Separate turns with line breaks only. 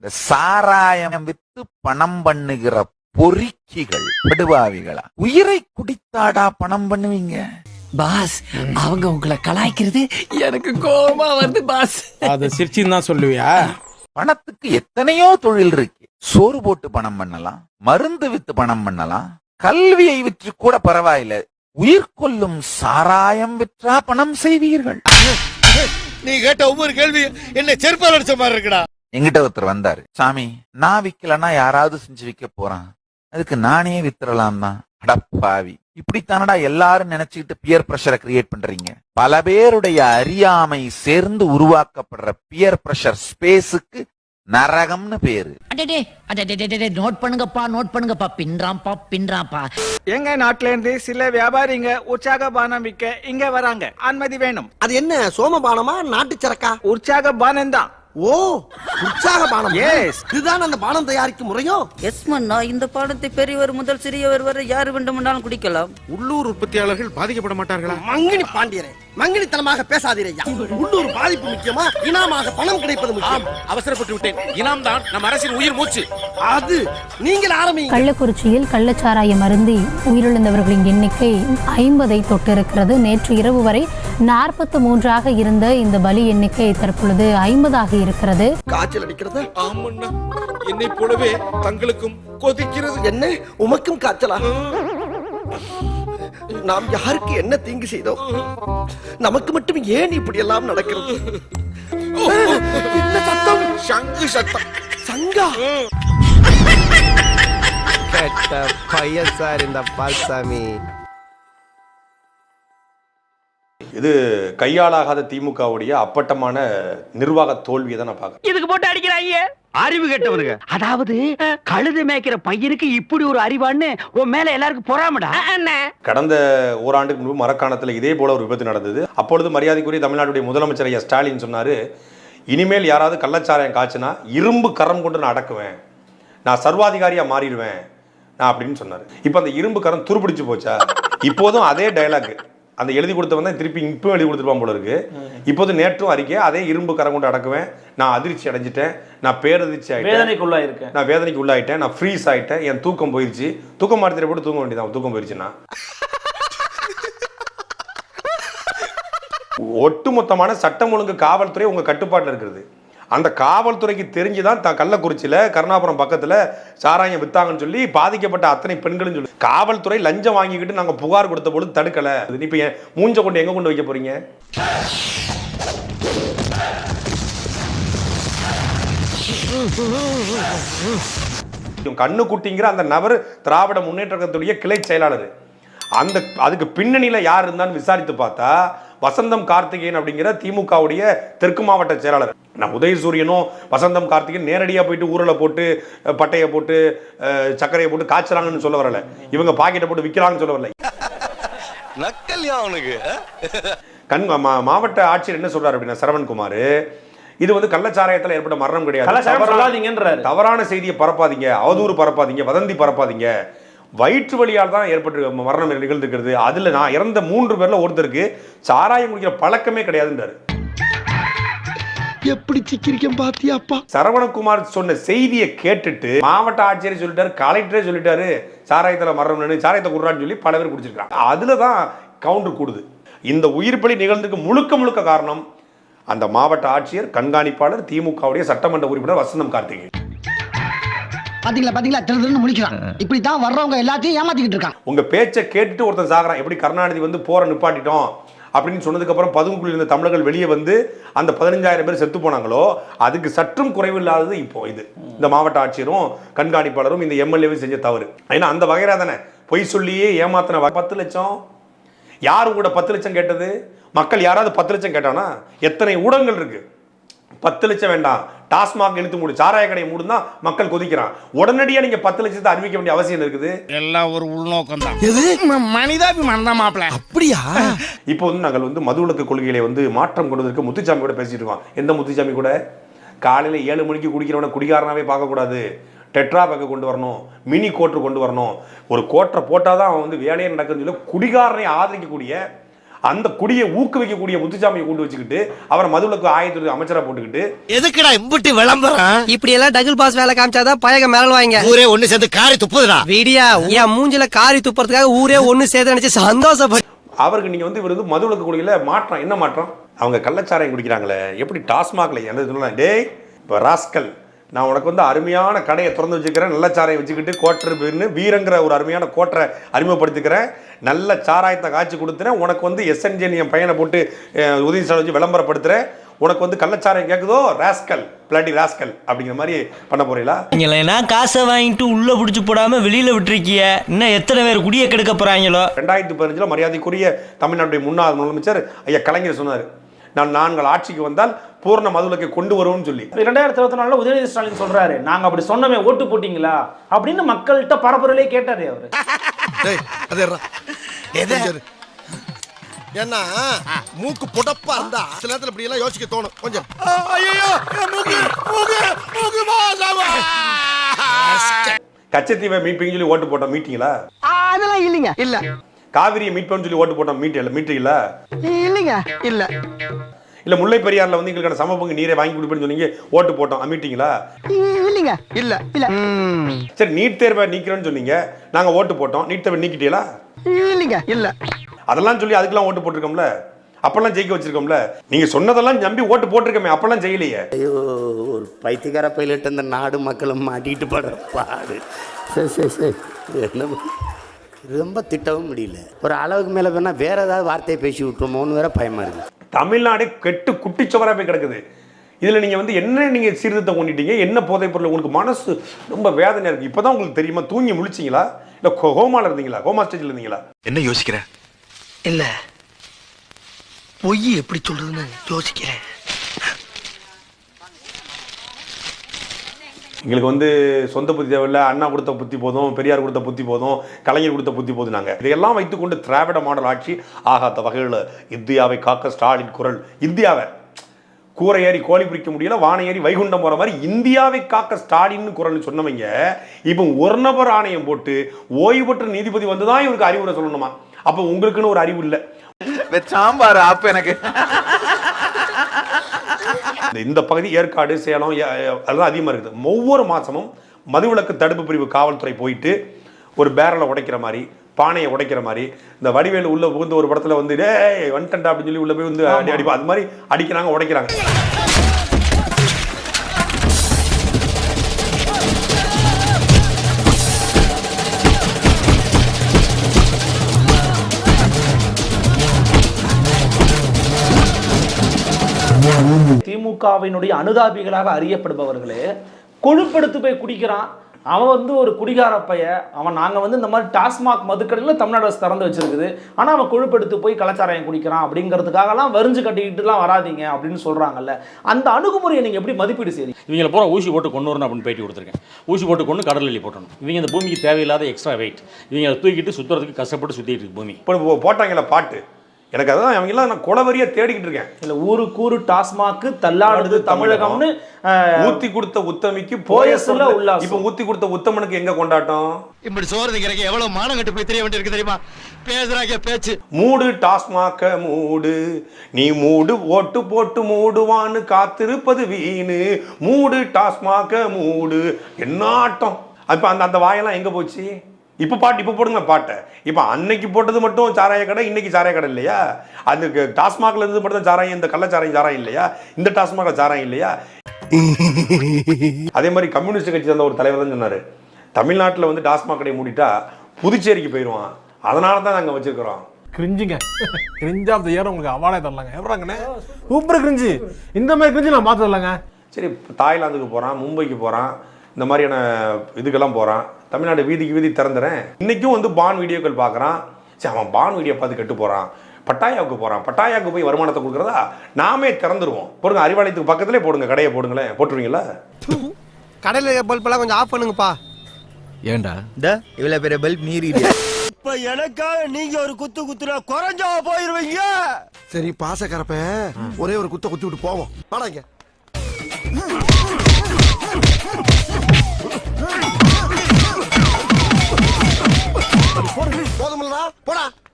இந்த சாராயம் வித்து பணம் பண்ணுகிற பொறுக்கிகள் படுபாவிகளா? உயிரை குடித்தாடா பணம் பண்ணுவீங்க?
பாஸ் அவங்க உங்களை கலாய்க்கிறது எனக்கு கோபமா வருது பாஸ்.
அதை சிரிச்சின்னு தான் சொல்லுவியா?
பணத்துக்கு எத்தனையோ தொழில் இருக்கு. சோறு போட்டு பணம் பண்ணலாம் மருந்து வித்து பணம் பண்ணலாம் கல்வியை விற்று கூட பரவாயில்ல. உயிர் கொல்லும் சாராயம் விற்றா பணம் செய்வீர்கள்.
நீ கேட்ட ஒவ்வொரு கேள்வி என்ன செருப்பால் அடிச்ச மாதிரி இருக்குடா.
எங்கிட்ட ஒருத்தர் வந்தாரு. சாமி நான் விக்கலன்னா யாராவது செஞ்சு விக்க போறான். அதுக்கு நானே வித்துறலாம் தான் அடப்பாவி இப்படித்தானடா எல்லாரும் நினைச்சுக்கிட்டு பியர் பிரஷரை கிரியேட் பண்றீங்க. பல பேருடைய அறியாமை சேர்ந்து உருவாக்கப்படுற பியர் பிரஷர் ஸ்பேஸுக்கு நரகம்னு பேரு.
நோட் பண்ணுங்கப்பா நோட் பண்ணுங்கப்பா. பின்றாம்பா பின்றாம்பா
எங்க நாட்டுல இருந்து சில வியாபாரிங்க உற்சாக பானம் விற்க இங்க வராங்க. அனுமதி வேணும்.
அது என்ன சோமபானமா நாட்டு சரக்கா
உற்சாக பானம் தான்
ஓ உற்சாக பானம்.
Yes.
இதுதான் அந்த பானம் தயாரிக்கும் முறையோ?
எஸ் மன்னா இந்த பாடத்தை பெரியவர் முதல் சிறியவர் வரை யார் வேண்டுமென்றாலும் குடிக்கலாம்.
உள்ளூர் உற்பத்தியாளர்கள் பாதிக்கப்பட மாட்டார்களா?
மங்கினி பாண்டியரே. மங்கினித்தனமாக பேசாதீரையா. உள்ளூர் பாதிப்பு முக்கியமா? இனாமாக பணம் கிடைப்பது முக்கியம்.
அவசரப்பட்டு விட்டேன். இனாம் தான் நம்ம அரசின் உயிர் மூச்சு.
அது நீங்கள் ஆரம்பிங்க
கள்ளக்குறிச்சியில் கள்ளச்சாராயம் அருந்தி உயிரிழந்தவர்களின் எண்ணிக்கை ஐம்பதை தொட்டிருக்கிறது. நேற்று இரவு வரை நாற்பத்து மூன்றாக இருந்த இந்த பலி எண்ணிக்கை தற்பொழுது ஐம்பதாக இருக்கிறது.
காய்ச்சல் அடிக்கிறதா?
ஆமண்ணா என்னை போலவே தங்களுக்கும் கொதிக்கிறது.
என்ன? உமக்கும் காய்ச்சலா? நாம் யாருக்கு என்ன தீங்கு செய்தோம் நமக்கு மட்டும் ஏன் இப்படி எல்லாம் நடக்கிறது சத்தம்?
சங்கு சத்தம்.
சங்கா?
கெட்ட பையன் சார் இந்த பால்சாமி.
இது கையாளாகாத திமுகவுடைய அப்பட்டமான நிர்வாக தோல்வியை தான் நான் பார்க்குறேன்.
இதுக்கு போட்டு அடிக்கிறாங்க அறிவு கெட்டவனுங்க. அதாவது கழுது மேய்க்கிற பையனுக்கு இப்படி ஒரு அறிவான்னு உன் மேல எல்லாருக்கும் பொறாமடா?
கடந்த ஓராண்டுக்கு முன்பு மரக்காணத்தில் இதே போல ஒரு விபத்து நடந்தது. அப்பொழுது மரியாதைக்குரிய தமிழ்நாட்டுடைய முதலமைச்சர் ஐயா ஸ்டாலின் சொன்னாரு இனிமேல் யாராவது கள்ளச்சாராயம் காய்ச்சினா இரும்பு கரம் கொண்டு நான் அடக்குவேன். நான் சர்வாதிகாரியா மாறிடுவேன். நான் அப்படின்னு சொன்னார். இப்போ அந்த இரும்பு கரம் துருப்பிடிச்சு போச்சா? இப்போதும் அதே டயலாக் அந்த எழுதி கொடுத்தவன் தான் திருப்பி இப்பவும் எழுதி கொடுத்துருப்பான் போல இருக்கு. இப்போது நேற்றும் அறிக்கை அதே இரும்பு கரம் கொண்டு அடக்குவேன். நான் அதிர்ச்சி அடைஞ்சிட்டேன். நான் பேரதிர்ச்சி ஆயிட்டேன்.
வேதனைக்குள்ளா இருக்கேன்
நான் வேதனைக்கு உள்ளாயிட்டேன். நான் ஃப்ரீஸ் ஆயிட்டேன். என் தூக்கம் போயிருச்சு. தூக்கம் மாத்திரை போட்டு தூங்க வேண்டியதான் தூக்கம் போயிருச்சுன்னா. ஒட்டுமொத்தமான சட்டம் ஒழுங்கு காவல்துறை உங்க கட்டுப்பாட்டில் இருக்கிறது. அந்த காவல்துறைக்கு தெரிஞ்சுதான் த கள்ளக்குறிச்சியில் கருணாபுரம் பக்கத்தில் சாராயம் வித்தாங்கன்னு சொல்லி பாதிக்கப்பட்ட அத்தனை பெண்களும் சொல்லி காவல்துறை லஞ்சம் வாங்கிக்கிட்டு நாங்கள் புகார் கொடுத்த பொழுது தடுக்கலை. இப்போ என் மூஞ்ச கொண்டு எங்கே கொண்டு வைக்க போகிறீங்க கண்ணுக்குட்டிங்கிற அந்த நபர் திராவிட முன்னேற்றத்துடைய கிளை செயலாளர். அந்த அதுக்கு பின்னணியில் யார் இருந்தான்னு விசாரித்து பார்த்தா வசந்தம் கார்த்திகேயன் அப்படிங்கிற திமுகவுடைய தெற்கு மாவட்ட செயலாளர். நான் உதயசூரியனும் வசந்தம் கார்த்திகேயன் நேரடியாக போயிட்டு ஊரலை போட்டு பட்டையை போட்டு சர்க்கரையை போட்டு காய்ச்சறாங்கன்னு சொல்ல வரல. இவங்க பாக்கெட்டை போட்டு விற்கிறாங்கன்னு சொல்ல வரல.
அவனுக்கு?
கண் மா- மாவட்ட ஆட்சியர் என்ன சொல்றாரு அப்படின்னா சரவண்குமார் இது வந்து கள்ளச்சாராயத்தில் ஏற்பட்ட மரணம் கிடையாது. தவறான செய்தியை பரப்பாதீங்க அவதூறு பரப்பாதீங்க வதந்தி பரப்பாதீங்க. வயிற்று வலியால் தான் ஏற்பட்டு மரணம் நிகழ்ந்துக்கிறது அதுல நான் இறந்த மூன்று பேர்ல ஒருத்தருக்கு சாராயம் குடிக்கிற பழக்கமே கிடையாதுன்றாரு.
எப்படி சிக்கிரிக்கம் பாத்தியாப்பா
சரவணகுமார் சொன்ன செய்தியை கேட்டுட்டு மாவட்ட ஆட்சியர் சொல்லிட்டாரு கலெக்டரே சொல்லிட்டாரு சாராயத்தில் மரணம் சாராயத்தை குடுறான்னு சொல்லி பல பேர் குடிச்சிருக்காங்க அதுல தான் கவுண்டர் கூடுது. இந்த உயிர் பலி நிகழ்ந்துக்கு முழுக்க முழுக்க காரணம் அந்த மாவட்ட ஆட்சியர் கண்காணிப்பாளர் திமுகவுடைய சட்டமன்ற உறுப்பினர் வசந்தம் கார்த்திகேயன்.
பாத்தீங்களா பாத்தீங்களா? திரு திருன்னு முடிக்கிறான் இப்படித்தான் வர்றவங்க எல்லாத்தையும் ஏமாத்திக்கிட்டு இருக்கான்.
உங்க பேச்சை கேட்டுட்டு ஒருத்தன் சாகுறான். எப்படி கருணாநிதி வந்து போற நிப்பாட்டிட்டோம் அப்படின்னு சொன்னதுக்கு அப்புறம் பதுங்குக்குள்ள இருந்த தமிழர்கள் வெளியே வந்து அந்த பதினஞ்சாயிரம் பேர் செத்து போனாங்களோ அதுக்கு சற்றும் குறைவில்லாதது இப்போ இது. இந்த மாவட்ட ஆட்சியரும் கண்காணிப்பாளரும் இந்த எம்எல்ஏவும் செஞ்ச தவறு. ஏன்னா அந்த வகைரா தானே. பொய் சொல்லியே ஏமாத்தின பத்து லட்சம். யார் கூட பத்து லட்சம் கேட்டது? மக்கள் யாராவது பத்து லட்சம் கேட்டானா? எத்தனை ஊடகங்கள் இருக்கு? பத்து லட்சம் வேண்டாம். டாஸ்மாக் இழுத்து மூடு. சாராய கடையை மூடுனா மக்கள் கொதிக்கிறான். உடனடியா நீங்க பத்து லட்சத்தை அறிவிக்க வேண்டிய அவசியம் இருக்குது.
எல்லாம் ஒரு உள்நோக்கம் தான் மனிதாபிமானம் தான் மாப்பிள
அப்படியா?
இப்போ வந்து நாங்கள் வந்து மதுவிலக்கு கொள்கையில வந்து மாற்றம் கொண்டு வந்திருக்க முத்துச்சாமி கூட பேசிட்டு இருக்கோம். எந்த முத்துச்சாமி கூட? காலையில் ஏழு மணிக்கு குடிக்கிறவனை குடிகாரனாவே பார்க்கக்கூடாது. டெட்ரா பேக்கை கொண்டு வரணும். மினி கோட்ரு கொண்டு வரணும். ஒரு கோட்டரை போட்டால் தான் அவன் வந்து வேலையே நடக்குதுன்னு சொல்லி குடிகாரனை ஆதரிக்கக்கூடிய அந்த குடியை ஊக்குவிக்கக்கூடிய முத்துசாமியை கொண்டு வச்சுக்கிட்டு அவரை மதுவிலக்கு ஆயத்துறை அமைச்சரா போட்டுக்கிட்டு
எதுக்குடா இம்புட்டு விளம்பரம்?
இப்படி எல்லாம் டபுள் பாஸ் வேலை காமிச்சாதான் பயக மேல வாங்க.
ஊரே ஒண்ணு சேர்ந்து காரி துப்புதுடா.
விடியா என் மூஞ்சில காரி துப்புறதுக்காக ஊரே ஒண்ணு சேர்த்து நினைச்சு சந்தோஷப்பட்டு
அவருக்கு நீங்க வந்து இவர் வந்து மதுவிலக்கு குடியில மாற்றம் என்ன மாற்றம்? அவங்க கள்ளச்சாராயம் குடிக்கிறாங்களே எப்படி டாஸ்மாக்ல எந்த சொல்லலாம் டேய் இப்போ ராஸ்கல் நான் உனக்கு வந்து அருமையான கடையை திறந்து வச்சுக்கிறேன் நல்ல சாராயம் வச்சுக்கிட்டு கோட்டர் பீர்னு வீரங்கிற ஒரு அருமையான கோட்டரை அறிமுகப்படுத்திக்கிறேன். நல்ல சாராயத்தை காய்ச்சி கொடுத்துறேன். உனக்கு வந்து எஸ்என்ஜின் என் பையனை போட்டு உதவி செலவு வச்சு விளம்பரப்படுத்துறேன். உனக்கு வந்து கள்ளச்சாராயம் கேட்குதோ ராஸ்கல் பிளாட்டி ராஸ்கல் அப்படிங்கிற மாதிரி பண்ண போறீங்களா?
நீங்களேனா காசை வாங்கிட்டு உள்ள புடிச்சு போடாம வெளியில விட்டுருக்கிய இன்னும் எத்தனை பேர் குடிய கெடுக்க போறாங்களோ?
ரெண்டாயிரத்தி பதினஞ்சில் மரியாதைக்குரிய தமிழ்நாட்டுடைய முன்னாள் முதலமைச்சர் ஐயா கலைஞர் சொன்னார். நான் நாங்கள் ஆட்சிக்கு வந்தால் பூர்ண மதுவிலக்கை கொண்டு வருவோம்னு சொல்லி.
ரெண்டாயிரத்தி இருபத்தி நாலுல உதயநிதி ஸ்டாலின் சொல்றாரு நாங்க அப்படி சொன்னமே ஓட்டு போட்டீங்களா? அப்படின்னு மக்கள்கிட்ட பரப்புரலே கேட்டாரு அவரு.
ஏன்னா மூக்கு புடப்பா இருந்தா சில நேரத்துல இப்படி எல்லாம் யோசிக்க தோணும். கொஞ்சம் ஐயோ மூக்கு மூக்கு மூக்கு
கச்சத்தீவை மீட்பிங்கன்னு சொல்லி ஓட்டு போட்டோம் மீட்டிங்களா?
அதெல்லாம் இல்லைங்க. இல்ல.
காவிரியை மீட்போம்னு சொல்லி ஓட்டு போட்டோம். மீட்டில் மீட்டீங்களா
இல்லைங்க இல்ல.
இல்ல முல்லை பெரியாறுல வந்து எங்களுக்கான சம பங்கு நீரை வாங்கி கொடுப்பேன்னு சொன்னீங்க ஓட்டு போட்டோம். மீட்டிங்களா?
இல்லைங்க இல்ல இல்ல.
சரி நீட் தேர்வை நீக்கிறோன்னு சொன்னீங்க நாங்க ஓட்டு போட்டோம். நீட் தேர்வை நீக்கிட்டீங்களா?
இல்லைங்க இல்ல.
அதெல்லாம் சொல்லி அதுக்கெல்லாம் ஓட்டு போட்டிருக்கோம்ல? அப்பெல்லாம் ஜெயிக்க வச்சிருக்கோம்ல? நீங்க சொன்னதெல்லாம் நம்பி ஓட்டு போட்டிருக்கோமே அப்பெல்லாம் செய்யலையே
ஐயோ ஒரு பைத்தியக்கார பைலட் அந்த நாடு மக்களும் மாட்டிட்டு படுற பாடு. சரி சரி சரி என்ன? ரொம்ப திட்டவும் முடியல. ஒரு அளவுக்கு மேலே வேணா வேற ஏதாவது வார்த்தையை பேசி விட்டுருமோன்னு வேற பயமா இருக்கு.
தமிழ்நாடு கெட்டு குட்டிச்சவரா போய் கிடக்குது. இதுல நீங்க வந்து என்ன நீங்க சீர்திருத்தம் கொண்டுட்டீங்க? என்ன போதைப் பொருள்? உங்களுக்கு மனசு ரொம்ப வேதனையா இருக்கு. இப்பதான் உங்களுக்கு தெரியுமா? தூங்கி முழிச்சீங்களா? இல்ல கோ- கோமால இருந்தீங்களா? கோமா ஸ்டேஜ்ல இருந்தீங்களா?
என்ன யோசிக்கிற?
இல்ல. பொய் எப்படி சொல்றதுன்னு யோசிக்கிறேன்.
எங்களுக்கு வந்து சொந்த புத்தி தேவையில்ல அண்ணா கொடுத்த புத்தி போதும் பெரியார் கொடுத்த புத்தி போதும் கலைஞர் கொடுத்த புத்தி போதும் நாங்கள் இதையெல்லாம் வைத்துக்கொண்டு திராவிட மாடல் ஆட்சி ஆகாத வகையில் இந்தியாவை காக்க ஸ்டாலின் குரல். இந்தியாவை. கூரை ஏறி கோழி பிடிக்க முடியல வானை ஏறி வைகுண்டம் போகிற மாதிரி இந்தியாவை காக்க ஸ்டாலின் குரல் சொன்னவங்க இப்போ ஒரு நபர் ஆணையம் போட்டு ஓய்வு பெற்ற நீதிபதி வந்து தான் இவருக்கு அறிவுரை சொல்லணுமா? அப்போ உங்களுக்குன்னு ஒரு அறிவு இல்லை.
சாம்பார் அப்போ எனக்கு.
இந்த- இந்த பகுதி ஏற்காடு சேலம் அதெல்லாம் அதிகமாக இருக்குது. ஒவ்வொரு மாதமும் மதுவிலக்கு தடுப்பு பிரிவு காவல்துறை போயிட்டு ஒரு பேரலை உடைக்கிற மாதிரி பானையை உடைக்கிற மாதிரி இந்த வடிவேலு உள்ள புகுந்து ஒரு படத்துல வந்து டேய் வந்துட்டா அப்படின்னு சொல்லி உள்ள போய் வந்து அடி அடிப்பா அது மாதிரி அடிக்கிறாங்க உடைக்கிறாங்க.
திமுகவினுடைய அனுதாபிகளாக அறியப்படுபவர்களே கொழுப்பெடுத்து போய் குடிக்கிறான். அவன் வந்து ஒரு குடிகார பைய. அவன் நாங்கள் வந்து இந்த மாதிரி டாஸ்மாக் மதுக்கடையில் தமிழ்நாடு அரசு திறந்து வச்சிருக்குது. ஆனால் அவன் கொழுப்பெடுத்து போய் கலாச்சாரம் குடிக்கிறான் அப்படிங்கிறதுக்காகலாம் வரிஞ்சு கட்டிக்கிட்டுலாம் வராதீங்க அப்படின்னு சொல்கிறாங்கல்ல அந்த அணுகுமுறையை நீங்கள் எப்படி மதிப்பீடு செய்றீங்க?
இவங்களை பூரா ஊசி போட்டு கொண்டு வரணும் அப்படின்னு பேட்டி கொடுத்துருக்கேன். ஊசி போட்டு கொண்டு கடல் எல்லி போட்டணும். இவங்க இந்த பூமிக்கு தேவையில்லாத எக்ஸ்ட்ரா வெயிட் இவங்க தூக்கிட்டு சுற்றுறதுக்கு கஷ்டப்பட்டு சுற்றிட்டு இருக்கு பூமி.
இப்போ போட்டாங்கல்ல பாட்டு. எனக்கு அதான் அவங்கெல்லாம் நான் குலவரியா தேடிக்கிட்டு இருக்கேன்.
இல்லை ஊரு கூறு டாஸ்மாக்கு தள்ளாடுது தமிழகம்னு
ஊத்தி கொடுத்த உத்தமிக்கு
போயசுல உல்லாசம்.
இப்போ ஊத்தி கொடுத்த உத்தமனுக்கு எங்க கொண்டாட்டம்?
இப்படி சோறு திங்கிறக்கு எவ்வளவு மானம் கட்டு போய் தெரிய வேண்டியிருக்கு தெரியுமா? பேசுறாங்க பேச்சு.
மூடு டாஸ்மாக மூடு. நீ மூடு ஓட்டு போட்டு மூடுவான்னு காத்திருப்பது வீணு. மூடு டாஸ்மாக மூடு. என்ன ஆட்டம்? அப்ப அந்த அந்த வாயெல்லாம் எங்க போச்சு? இப்ப பாட்டு இப்ப போடுங்க பாட்டை. இப்ப அன்னைக்கு போட்டது மட்டும் சாராய கடை இன்னைக்கு சாராய கடை இல்லையா? அது க- டாஸ்மாக்ல இருந்து மட்டும் தான் சாராயம் இந்த கள்ளச்சாராயம் சாராயம் இல்லையா? இந்த டாஸ்மாக்ல சாராயம் இல்லையா? அதே மாதிரி கம்யூனிஸ்ட் கட்சி சேர்ந்த ஒரு தலைவர் தான் சொன்னாரு. தமிழ்நாட்டுல வந்து டாஸ்மாக் கடையை மூடிட்டா புதுச்சேரிக்கு போயிடுவான் அதனால தான் நாங்க வச்சிருக்கிறோம்.
கிரிஞ்சுங்க. கிரிஞ்ச் ஆஃப் த இயர் உங்களுக்கு அவார்டே தரலாங்க. எவ்வளோங்கண்ணே சூப்பர் கிரிஞ்சு இந்த மாதிரி கிரிஞ்சு நான் பார்த்து தரலாங்க
சரி தாய்லாந்துக்கு போகிறான் மும்பைக்கு போகிறான் இந்த மாதிரியான இதுக்கெல்லாம் போகிறான் தமிழ்நாடு வீதிக்கு வீதி திறந்துறேன். இன்றைக்கும் வந்து பான் வீடியோக்கள் பார்க்குறான். சரி அவன் பான் வீடியோ பார்த்து கெட்டு போகிறான் பட்டாயாவுக்கு போகிறான் பட்டாயாவுக்கு போய் வருமானத்தை கொடுக்குறதா? நாமே திறந்துருவோம். போடுங்க அறிவாலயத்துக்கு பக்கத்துலேயே போடுங்க கடையை போடுங்களேன். போட்டுருவீங்களா?
கடையில பல்பெல்லாம் கொஞ்சம் ஆஃப் பண்ணுங்கப்பா.
ஏண்டா? இவ்வளவு பெரிய பல்ப் நீர்
இப்ப எனக்காக நீங்க ஒரு குத்து குத்துனா குறைஞ்சா போயிருவீங்க? சரி பாசக்கரப்ப ஒரே ஒரு குத்த குத்தி விட்டு போவோம். வாடாங்க போதுமில்லடா போடா